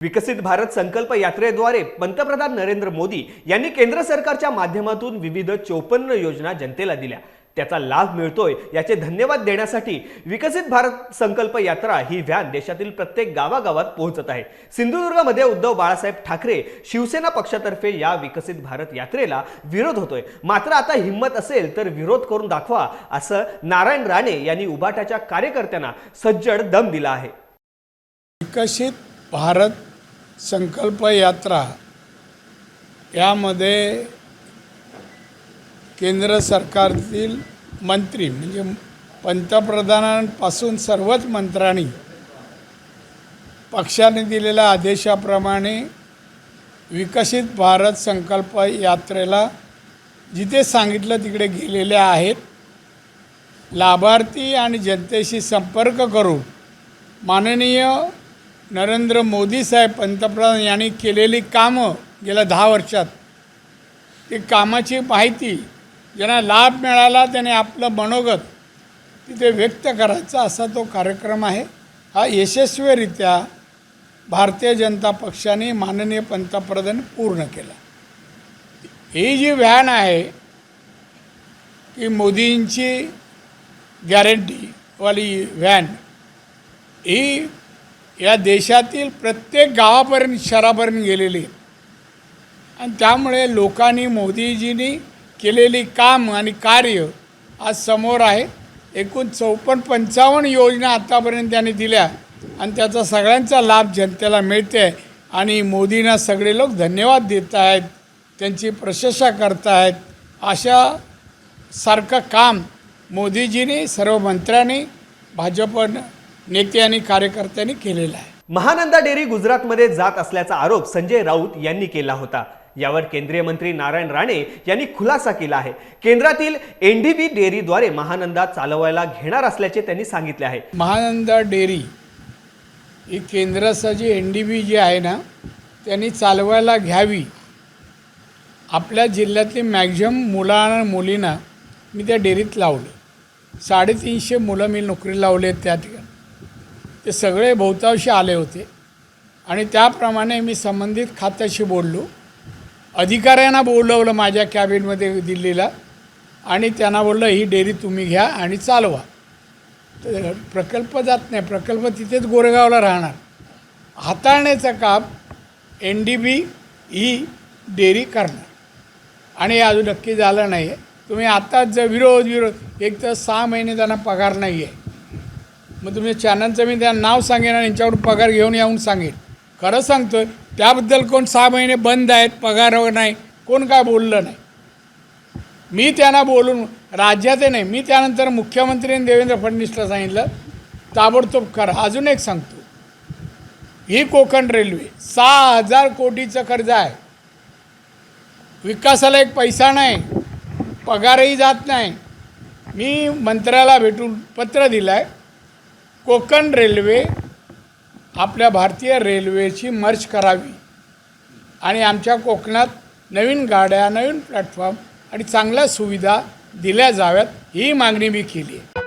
विकसित भारत संकल्प यात्रेद्वारे पंतप्रधान नरेंद्र मोदी यांनी केंद्र सरकारच्या माध्यमातून विविध चोपन्न योजना जनतेला दिल्या. त्याचा लाभ मिळतोय याचे धन्यवाद देण्यासाठी विकसित भारत संकल्प यात्रा ही व्हॅन देशातील प्रत्येक गावागावात पोहोचत आहे. सिंधुदुर्गमध्ये उद्धव बाळासाहेब ठाकरे शिवसेना पक्षातर्फे या विकसित भारत यात्रेला विरोध होतोय. मात्र आता हिंमत असेल तर विरोध करून दाखवा असं नारायण राणे यांनी उबाटाच्या कार्यकर्त्यांना सज्जड दम दिला आहे. विकसित भारत संकल्प यात्रा यामध्ये केंद्र सरकारतील मंत्री म्हणजे पंतप्रधानांपासून सर्वच मंत्र्यांनी पक्षाने दिलेल्या आदेशाप्रमाणे विकसित भारत संकल्प यात्रेला जिथे सांगितलं तिकडे गेलेले आहेत लाभार्थी आणि जनतेशी संपर्क करून माननीय नरेंद्र मोदी साहेब पंतप्रधान यांनी केलेली कामं गेल्या दहा वर्षात ती कामाची माहिती ज्यांना लाभ मिळाला त्याने आपलं मनोगत तिथे व्यक्त करायचा असा तो कार्यक्रम आहे. हा यशस्वीरित्या भारतीय जनता पक्षाने माननीय पंतप्रधान पूर्ण केला. ही जी व्हॅन आहे की मोदींची गॅरंटीवाली व्हॅन ही या देशातील प्रत्येक गावापर्यंत शहरापर्यंत गेलेली आणि त्यामुळे लोकांनी मोदीजींनी केलेली काम आणि कार्य आज समोर आहे. एकूण चौपन्न पंचावन्न योजना आत्तापर्यंत त्यांनी दिल्या आणि त्याचा सगळ्यांचा लाभ जनतेला मिळते आणि मोदींना सगळे लोक धन्यवाद देत आहेत त्यांची प्रशंसा करत आहेत. अशा सारखं काम मोदीजींनी सर्व मंत्र्यांनी भाजपनं नेते आणि कार्यकर्त्यांनी केलेलं आहे. महानंदा डेअरी गुजरातमध्ये जात असल्याचा आरोप संजय राऊत यांनी केला होता. यावर केंद्रीय मंत्री नारायण राणे यांनी खुलासा केला आहे. केंद्रातील एनडीबी डेअरीद्वारे महानंदा चालवायला घेणार असल्याचे त्यांनी सांगितले आहे. महानंदा डेअरी ही केंद्राची एन डी बी जी आहे ना त्यांनी चालवायला घ्यावी. आपल्या जिल्ह्यातली मॅक्झिमम मुलांना मुलींना मी त्या डेअरीत लावलं. साडेतीनशे मुलं मी नोकरी लावले त्या ठिकाणी. ते सगळे बहुतांशी आले होते. आणि त्याप्रमाणे मी संबंधित खात्याशी बोललो. अधिकाऱ्यांना बोलवलं माझ्या कॅबिनमध्ये दिल्लीला. आणि त्यांना बोललं ही डेअरी तुम्ही घ्या आणि चालवा. तर प्रकल्प जात नाही. प्रकल्प तिथेच गोरेगावला राहणार. हाताळण्याचं काम एन डी बी ही डेअरी करणार. आणि हे अजून नक्की झालं नाही आहे तुम्ही आत्ताच जर विरोध विरोध एक तर सहा महिने त्यांना पगार नाही आहे मग तुम्ही चॅनलचं मी त्यांना नाव सांगेन आणि यांच्याकडून पगार घेऊन येऊन सांगेन. खरं सांगतोय त्याबद्दल कोण सहा महिने बंद आहेत पगार नाही कोण काय बोललं नाही. मी त्यांना बोलून राज्याचे नाही मी त्यानंतर मुख्यमंत्री आणि देवेंद्र फडणवीसला सांगितलं ताबडतोब करा. अजून एक सांगतो ही कोकण रेल्वे सहा हजार कोटीचं कर्ज आहे. विकासाला एक पैसा नाही पगारही जात नाही. मी मंत्र्याला भेटून पत्र दिलं आहे कोकण रेल्वे आपल्या भारतीय रेल्वेची मर्ज करावी आणि आमच्या कोकणात नवीन गाड्या नवीन प्लॅटफॉर्म आणि चांगल्या सुविधा दिल्या जाव्यात ही मागणी मी केली आहे.